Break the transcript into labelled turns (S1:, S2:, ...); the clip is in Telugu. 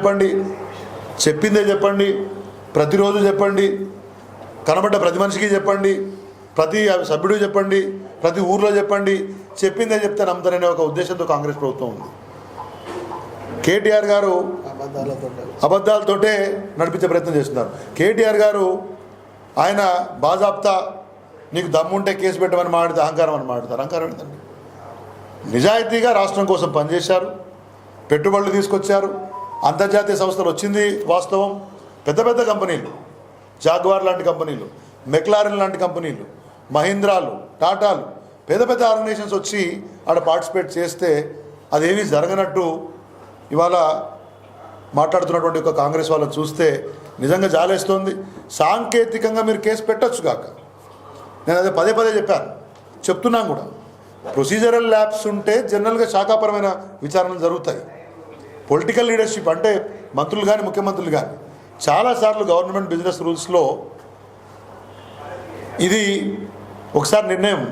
S1: చెప్పండి. చెప్పిందే చెప్పండి. ప్రతిరోజు చెప్పండి. కనబడ్డ ప్రతి మనిషికి చెప్పండి. ప్రతి సభ్యుడు చెప్పండి. ప్రతి ఊర్లో చెప్పండి. చెప్పిందే చెప్తే నమ్ముతారనే ఒక ఉద్దేశంతో కాంగ్రెస్ ప్రభుత్వం ఉంది. కేటీఆర్ గారు అబద్ధాలతోటే నడిపించే ప్రయత్నం చేస్తున్నారు. కేటీఆర్ గారు ఆయన బాజాప్తా నీకు దమ్ముంటే కేసు పెట్టమని మాట్లాడితే అహంకారం అని మాట్లాడతారు అహంకారం ఏంటండి? నిజాయితీగా రాష్ట్రం కోసం పనిచేశారు. పెట్టుబడులు తీసుకొచ్చారు. అంతర్జాతీయ సంస్థలు వచ్చింది వాస్తవం. పెద్ద పెద్ద కంపెనీలు జాగ్వార్ లాంటి కంపెనీలు మెక్లారిన్ లాంటి కంపెనీలు మహీంద్రాలు టాటాలు పెద్ద పెద్ద ఆర్గనైజేషన్స్ వచ్చి ఆడ పార్టిసిపేట్ చేస్తే అదేమీ జరగనట్టు ఇవాళ మాట్లాడుతున్నటువంటి ఒక కాంగ్రెస్ వాళ్ళని చూస్తే నిజంగా జాలేస్తోంది. సాంకేతికంగా మీరు కేసు పెట్టచ్చు కాక. నేను అదే పదే పదే చెప్పాను. చెప్తున్నాను కూడా. ప్రొసీజరల్ ల్యాబ్స్ ఉంటే జనరల్గా శాఖాపరమైన విచారణలు జరుగుతాయి. పొలిటికల్ లీడర్షిప్ అంటే మంత్రులు కానీ ముఖ్యమంత్రులు కానీ చాలాసార్లు గవర్నమెంట్ బిజినెస్ రూల్స్లో ఇది ఒకసారి నిర్ణయం